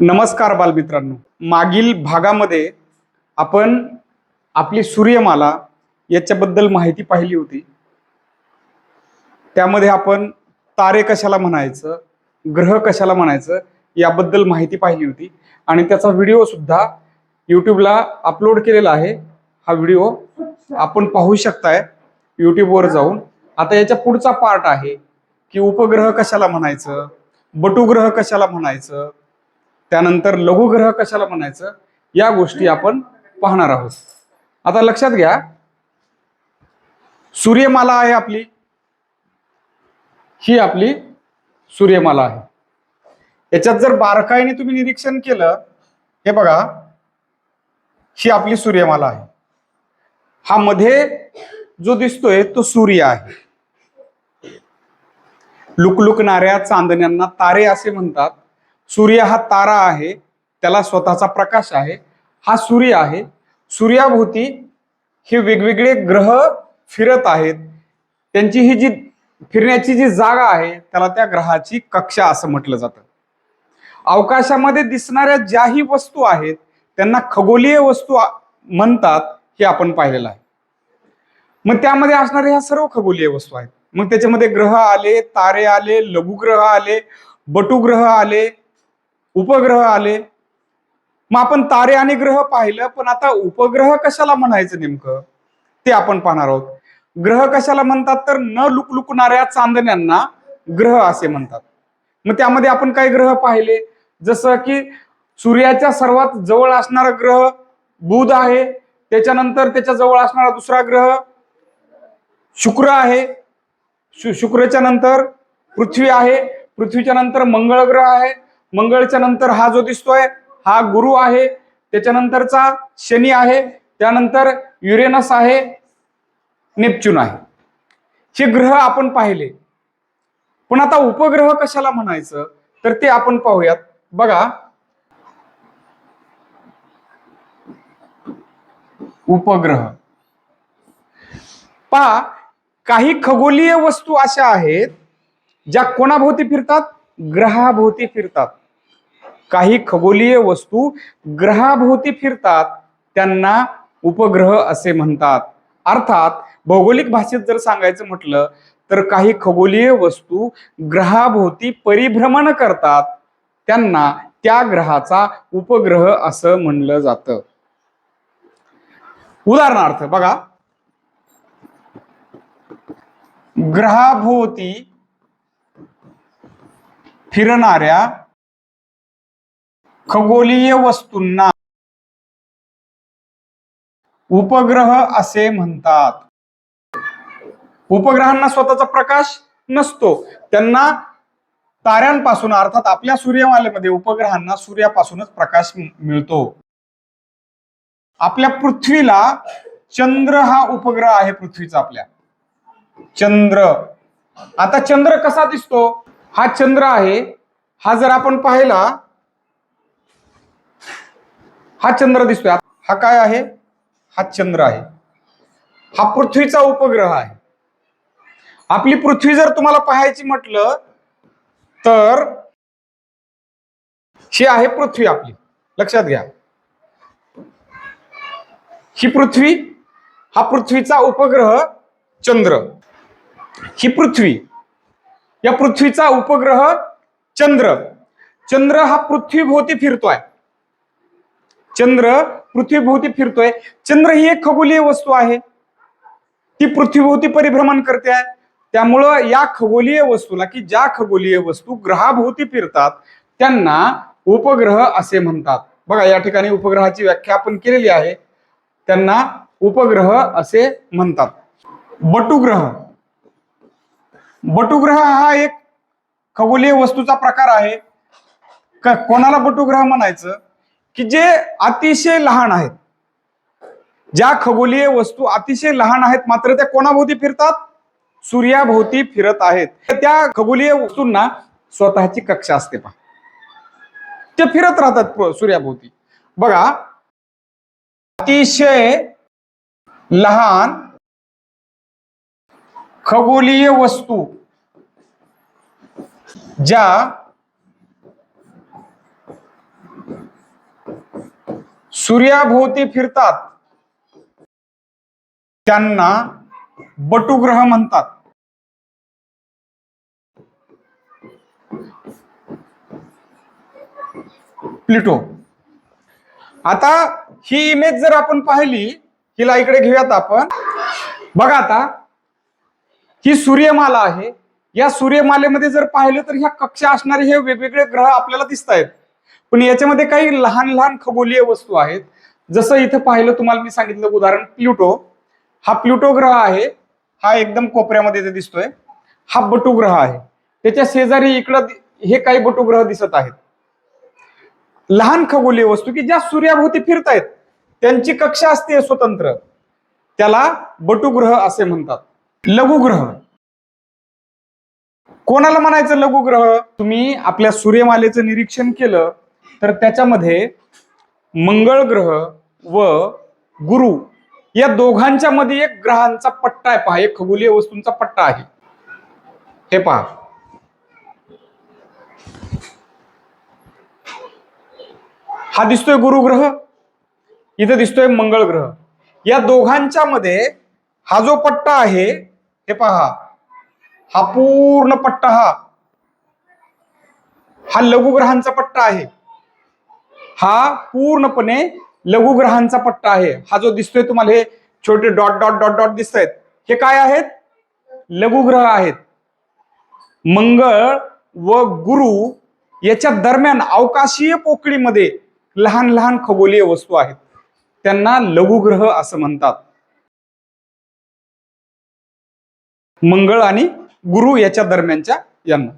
नमस्कार बालमित्रांनो. मागील भागामध्ये आपण आपली सूर्यमाला याच्याबद्दल माहिती पाहिली होती. त्यामध्ये आपण तारे कशाला म्हणायचं ग्रह कशाला म्हणायचं याबद्दल माहिती पाहिली होती. आणि त्याचा व्हिडिओ सुद्धा यूट्यूबला अपलोड केलेला आहे. हा व्हिडिओ आपण पाहू शकताय यूट्यूबवर जाऊन. आता याच्या पुढचा पार्ट आहे की उपग्रह कशाला म्हणायचं बटुग्रह कशाला म्हणायचं त्यानंतर लघुग्रह कशाला म्हणायचं? या गोष्टी आपण पाहणार आहोत. आता लक्षात घ्या. सूर्यमाला आहे आपली. ही आपली सूर्यमाला आहे. याच्यात जर बारकाईने तुम्ही निरीक्षण केलं हे बघा. ही आपली सूर्यमाला आहे. हा मध्ये जो दिसतोय तो सूर्य आहे. लुकलुकणाऱ्या चांदण्यांना तारे असे म्हणतात. सूर्य हा तारा आहे त्याला स्वतःचा प्रकाश आहे. हा सूर्य आहे. सूर्याभोवती हे वेगवेगळे ग्रह फिरत आहेत. त्यांची ही जी फिरण्याची जी जागा आहे त्याला त्या ग्रहाची कक्षा असं म्हटलं जातं. अवकाशामध्ये दिसणाऱ्या ज्याही वस्तू आहेत त्यांना खगोलीय वस्तू म्हणतात हे आपण पाहिलेलं आहे. मग त्यामध्ये असणाऱ्या ह्या सर्व खगोलीय वस्तू आहेत. मग त्याच्यामध्ये ग्रह आले तारे आले लघुग्रह आले बटुग्रह आले उपग्रह आले. मग आपण तारे आणि ग्रह पाहिलं पण आता उपग्रह कशाला म्हणायचं नेमकं? ते आपण पाहणार आहोत. ग्रह कशाला म्हणतात? तर न लुकलुकणाऱ्या चांदण्यांना ग्रह असे म्हणतात. मग त्यामध्ये आपण काही ग्रह पाहिले? जसं की सूर्याच्या सर्वात जवळ असणारा ग्रह बुध आहे. त्याच्यानंतर त्याच्याजवळ असणारा दुसरा ग्रह शुक्र आहे. शु शुक्रच्या नंतर पृथ्वी आहे. पृथ्वीच्या नंतर मंगळ ग्रह आहे. मंगळच्या नंतर हा जो दिसतोय हा गुरु आहे त्याच्यानंतरचा शनी आहे त्यानंतर युरेनस आहे नेपच्यून आहे. हे ग्रह आपण पाहिले. पण आता उपग्रह कशाला म्हणायचं? तर ते आपण पाहूयात. बघा. उपग्रह. पहा काही खगोलीय वस्तू अशा आहेत ज्या कोणाभोवती फिरतात? ग्रहाभोवती फिरतात. काही खगोलीय वस्तू ग्रहाभोवती फिरतात त्यांना उपग्रह असे म्हणतात. अर्थात भौगोलिक भाषेत जर सांगायचं म्हटलं तर काही खगोलीय वस्तू ग्रहाभोवती परिभ्रमण करतात. त्यांना त्या ग्रहाचा उपग्रह असं म्हणलं जातं. उदाहरणार्थ बघा. ग्रहाभोवती फिरणाऱ्या खगोलीय वस्तूंना उपग्रह असे म्हणतात. उपग्रहांना स्वतःचा प्रकाश नसतो. त्यांना ताऱ्यांपासून अर्थात आपल्या सूर्यमालेमध्ये उपग्रहांना सूर्यापासूनच प्रकाश मिळतो. आपल्या पृथ्वीला चंद्र हा उपग्रह आहे पृथ्वीचा आपल्या. चंद्र. आता चंद्र कसा दिसतो? हा चंद्र आहे. हा जर आपण पाहिला हा चंद्र दिसतोय. हा काय आहे? हा चंद्र आहे. हा पृथ्वीचा उपग्रह आहे. आपली पृथ्वी जर तुम्हाला पाहायची म्हटलं तर ही आहे पृथ्वी आपली. लक्षात घ्या. ही पृथ्वी हा पृथ्वीचा उपग्रह चंद्र. ही पृथ्वी या पृथ्वीचा उपग्रह चंद्र. चंद्र हा पृथ्वीभोवती फिरतोय. चंद्र पृथ्वीभोवती फिरतोय. चंद्र ही एक खगोलीय वस्तू आहे. ती पृथ्वीभोवती परिभ्रमण करते आहे. त्यामुळं या खगोलीय वस्तूला की ज्या खगोलीय वस्तू ग्रहाभोवती फिरतात त्यांना उपग्रह असे म्हणतात. बघा या ठिकाणी उपग्रहाची व्याख्या आपण केलेली आहे. त्यांना उपग्रह असे म्हणतात. बटुग्रह. बटुग्रह हा एक खगोलीय वस्तूचा प्रकार आहे. कोणाला बटुग्रह म्हणायचं? की जे अतिशय लहान आहेत. ज्या खगोलीय वस्तू अतिशय लहान आहेत मात्र त्या कोणाभोवती फिरतात? सूर्याभोवती फिरत आहेत. त्या खगोलीय वस्तूंना स्वतःची कक्षा असते पहा. ते फिरत राहतात सूर्याभोवती. बघा अतिशय लहान खगोलीय वस्तू ज्या सूर्याभोवती फिरतात. त्यांना बटुग्रह म्हणतात. प्लुटो. आता ही इमेज जर आपण पाहिली हिला इकडे घेऊयात आपण. बघा आता ही सूर्यमाला आहे. या सूर्यमालेमध्ये जर पाहिलं तर ह्या कक्षा असणारे हे वेगवेगळे ग्रह आपल्याला दिसत आहेत पण याच्यामध्ये काही लहान लहान खगोलीय वस्तू आहेत. जसं इथं पाहिलं तुम्हाला मी सांगितलं उदाहरण प्लुटो. हा प्लुटो ग्रह आहे. हा एकदम कोपऱ्यामध्ये इथे दिसतोय. हा बटू ग्रह आहे. त्याच्या शेजारी इकडं हे काही बटू ग्रह दिसत आहेत. लहान खगोलीय वस्तू की ज्या सूर्याभोवती फिरतायत. त्यांची कक्षा असते स्वतंत्र. त्याला बटुग्रह असे म्हणतात. लघुग्रह कोणाला म्हणायचं लघुग्रह तुम्ही आपल्या सूर्यमालेचं निरीक्षण केलं. तर त्याच्यामध्ये मंगळ ग्रह व गुरु या दोघांच्या मध्ये एक ग्रहांचा पट्टा आहे पहा. एक खगोलीय वस्तूंचा पट्टा आहे. हे पहा. हा दिसतोय गुरुग्रह इथं दिसतोय मंगळ ग्रह. या दोघांच्या मध्ये हा जो पट्टा आहे हे पहा. हा पूर्ण पट्टा हा. हा लघुग्रहांचा पट्टा आहे. हा पूर्णपणे लघुग्रहांचा पट्टा आहे. हा जो दिसतोय तुम्हाला हे छोटे डॉट डॉट डॉट डॉट दिसत आहेत हे काय आहेत? लघुग्रह आहेत. मंगळ व गुरु याच्या दरम्यान अवकाशीय पोकळीमध्ये लहान लहान खगोलीय वस्तू आहेत. त्यांना लघुग्रह असं म्हणतात. मंगळ आणि गुरु याच्या दरम्यानच्या यांना.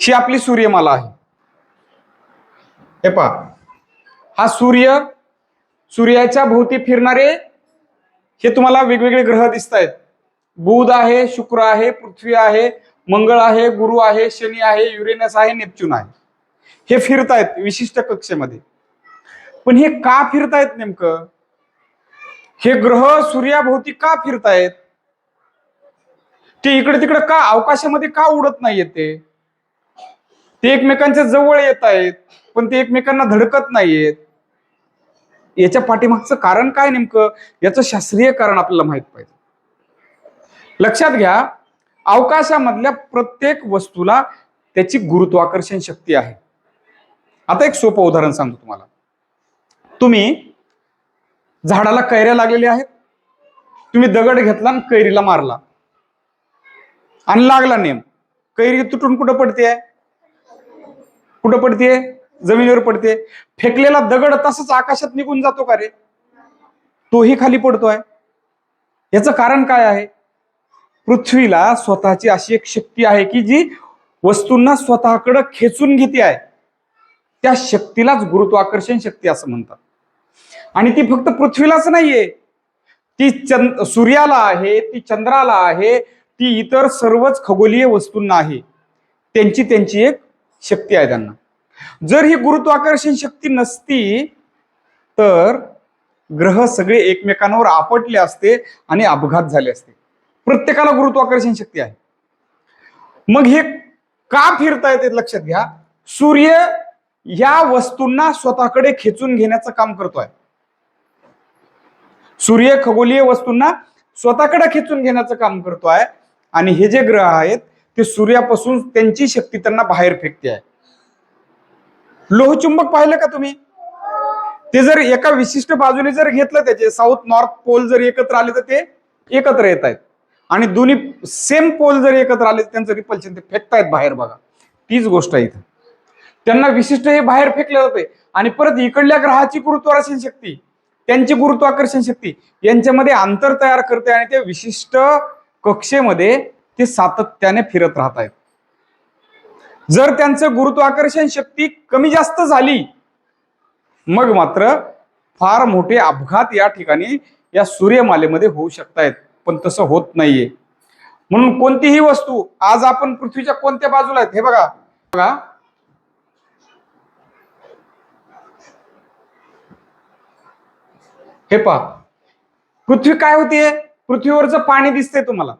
ही आपली सूर्यमाला आहे. हे पहा. हा सूर्य सूर्याच्या भोवती फिरणारे हे तुम्हाला वेगवेगळे ग्रह दिसत आहेत बुध आहे शुक्र आहे पृथ्वी आहे मंगळ आहे गुरु आहे शनी आहे युरेनस आहे नेपच्यून आहे. हे फिरतायत विशिष्ट कक्षेमध्ये. पण हे का फिरतायत नेमकं? हे ग्रह सूर्याभोवती का फिरतायत? ते इकडे तिकडे का अवकाशामध्ये का उडत नाहीये ते? ते एकमेकांच्या जवळ येत आहेत पण ते एकमेकांना धडकत नाहीयेत. याच्या पाठीमागचं कारण काय नेमकं? याचं शास्त्रीय कारण आपल्याला माहीत पाहिजे. लक्षात घ्या अवकाशामधल्या प्रत्येक वस्तूला त्याची गुरुत्वाकर्षण शक्ती आहे. आता एक सोपं उदाहरण सांगतो तुम्हाला. तुम्ही झाडाला कैऱ्या लागलेल्या आहेत. तुम्ही दगड घेतला आणि कैरीला मारला. आणि लागला नेम. कैरी तुटून कुठं पडते कुठं पडते जमिनीवर पडते. फेकलेला दगड तसंच आकाशात निघून जातो का रे? तोही खाली पडतोय. याचं कारण काय आहे? पृथ्वीला स्वतःची अशी एक शक्ती आहे की जी वस्तूंना स्वतःकडे खेचून घेते आहे. त्या शक्तीलाच गुरुत्वाकर्षण शक्ती असं म्हणतात. आणि ती फक्त पृथ्वीलाच नाहीये. ती चंद सूर्याला आहे ती चंद्राला आहे ती इतर सर्वच खगोलीय वस्तूंना आहे. त्यांची त्यांची एक शक्ती आहे त्यांना. जर ही गुरुत्वाकर्षण शक्ती नसती तर ग्रह सगळे एकमेकांवर आपटले असते आणि अपघात झाले असते. प्रत्येकाला गुरुत्वाकर्षण शक्ती आहे. मग हे का फिरता येते लक्षात घ्या. सूर्य या वस्तूंना स्वतःकडे खेचून घेण्याचं काम करतोय. सूर्य खगोलीय वस्तूंना स्वतःकडे खेचून घेण्याचं काम करतोय. आणि हे जे ग्रह आहेत ते सूर्यापासून त्यांची शक्ती त्यांना बाहेर फेकते आहे. लोहचुंबक पाहिलं का तुम्ही? ते जर एका विशिष्ट बाजूने जर घेतलं त्याचे साऊथ नॉर्थ पोल जर एकत्र आले तर ते एकत्र येत आहेत. आणि दोन्ही सेम पोल जर एकत्र आले तर त्यांचं रिपल्शन ते फेकतायत बाहेर बघा. तीच गोष्ट आहे इथं. त्यांना विशिष्ट हे बाहेर फेकले जाते आणि परत इकडल्या ग्रहाची गुरुत्वाकर्षण शक्ती त्यांची गुरुत्वाकर्षण शक्ती यांच्यामध्ये अंतर तयार करते आणि ते विशिष्ट कक्षेमध्ये ते सातत्याने फिरत राहत आहेत जर त्यांचं गुरुत्वाकर्षण शक्ती कमी जास्त झाली मग मात्र फार मोठे अपघात या ठिकाणी या सूर्यमालेमध्ये होऊ शकतायत. पण तसं होत नाहीये. म्हणून कोणतीही वस्तू आज आपण पृथ्वीच्या कोणत्या बाजूला आहेत हे बघा. बघा. हे पहा. पृथ्वी काय होतीये? पृथ्वीवरचं पाणी दिसते तुम्हाला.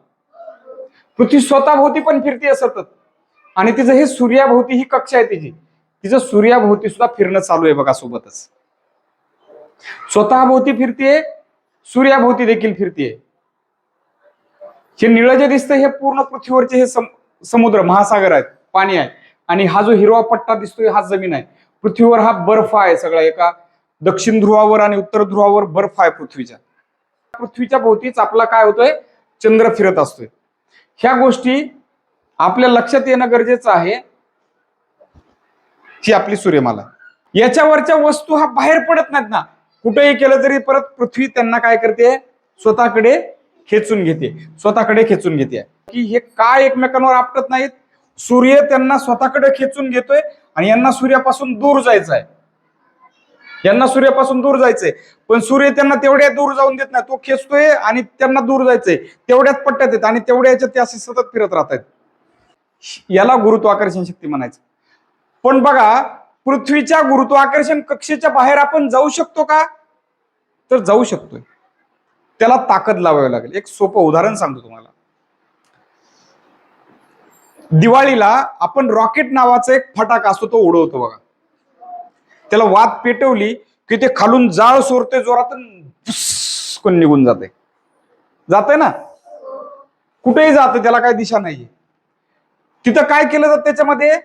पृथ्वी स्वतःभोवती पण फिरते सतत. आणि तिचं हे सूर्याभोवती ही कक्षा आहे तिची. तिचं सूर्याभोवती सुद्धा फिरणं चालू आहे बघा सोबतच. स्वतःभोवती फिरतीये सूर्याभोवती देखील फिरतीये. हे निळं जे दिसतं हे पूर्ण पृथ्वीवरचे हे सम- समुद्र महासागर आहेत पाणी आहे. आणि हा जो हिरवा पट्टा दिसतोय हा जमीन आहे. पृथ्वीवर हा बर्फ आहे सगळा एका दक्षिण ध्रुवावर आणि उत्तर ध्रुवावर बर्फ आहे पृथ्वीच्या. पृथ्वीच्या भोवतीच आपला काय होतोय? चंद्र फिरत असतोय. ह्या गोष्टी आपल्या लक्षात येणं गरजेचं आहे ही आपली सूर्यमाला. याच्यावरच्या वस्तू हा बाहेर पडत नाहीत ना. कुठेही केलं तरी परत पृथ्वी त्यांना काय करते? स्वतःकडे खेचून घेते. स्वतःकडे खेचून घेते. की हे काय एकमेकांवर आपटत नाहीत? सूर्य त्यांना स्वतःकडे खेचून घेतोय आणि यांना सूर्यापासून दूर जायचं आहे. यांना सूर्यापासून दूर जायचंय. पण सूर्य त्यांना तेवढ्या दूर जाऊन देत नाही. तो खेचतोय आणि त्यांना दूर जायचंय. तेवढ्यात पट्ट्यात येत आणि तेवढ्या याच्यात ते असे सतत फिरत राहत आहेत याला गुरुत्वाकर्षण शक्ती म्हणायचं. पण बघा पृथ्वीच्या गुरुत्वाकर्षण कक्षेच्या बाहेर आपण जाऊ शकतो का? तर जाऊ शकतोय. त्याला ताकद लावावी लागेल. एक सोपं उदाहरण सांगतो तुम्हाला. दिवाळीला आपण रॉकेट नावाचा एक फटाका असतो तो उडवतो बघा. त्याला वात पेटवली की ते खालून जाळ सोरते जोरात निघून जाते. जाते ना? कुठेही जाते त्याला काही दिशा नाहीये. तिथं काय केलं जातं त्याच्यामध्ये?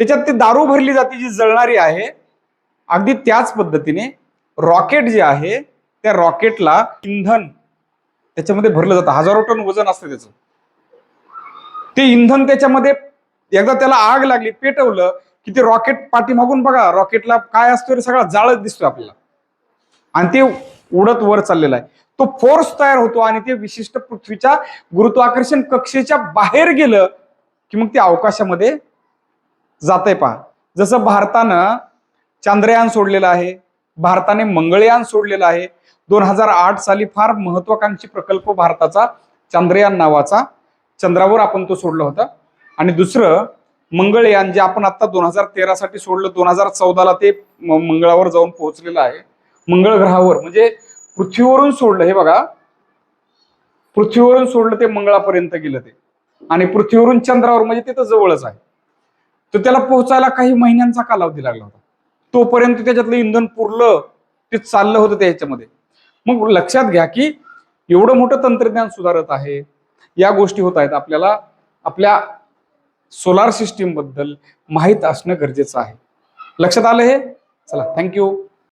त्याच्यात ती दारू भरली जाते जी जळणारी आहे अगदी त्याच पद्धतीने रॉकेट जे आहे त्या रॉकेटला इंधन त्याच्यामध्ये भरलं जातं. हजारो टन वजन असतं त्याचं. ते इंधन त्याच्यामध्ये एकदा त्याला आग लागली पेटवलं की ते रॉकेट पाठीमागून बघा रॉकेटला काय असतो रे सगळा जाळच दिसतोय आपल्याला. आणि ते उडत वर चाललेला आहे. तो फोर्स तयार होतो आणि ते विशिष्ट पृथ्वीच्या गुरुत्वाकर्षण कक्षेच्या बाहेर गेलं की मग ते अवकाशामध्ये जाते पहा. जसं भारतानं चांद्रयान सोडलेलं आहे भारताने मंगळयान सोडलेलं आहे दोन हजार आठ साली फार महत्वाकांक्षी प्रकल्प भारताचा चांद्रयान नावाचा चंद्रावर आपण तो सोडला होता. आणि दुसरं मंगळयान जे आपण आता दोन हजार तेरा साठी सोडलं दोन हजार चौदाला ते मंगळावर जाऊन पोहोचलेलं आहे. मंगळ ग्रहावर म्हणजे पृथ्वीवरून सोडलं हे बघा. पृथ्वीवरून सोडलं ते मंगळापर्यंत गेलं ते. आणि पृथ्वीवरून चंद्रावर म्हणजे तिथं जवळच आहे. तर त्याला पोहोचायला काही महिन्यांचा कालावधी लागला होता. तोपर्यंत त्याच्यातलं इंधन पुरलं ते चाललं होतं त्याच्यामध्ये मग लक्षात घ्या की एवढं मोठं तंत्रज्ञान सुधारत आहे. या गोष्टी होत आहेत आपल्याला आपल्या सोलार सिस्टीमबद्दल माहीत असणं गरजेचं आहे. लक्षात आलं हे? चला थँक्यू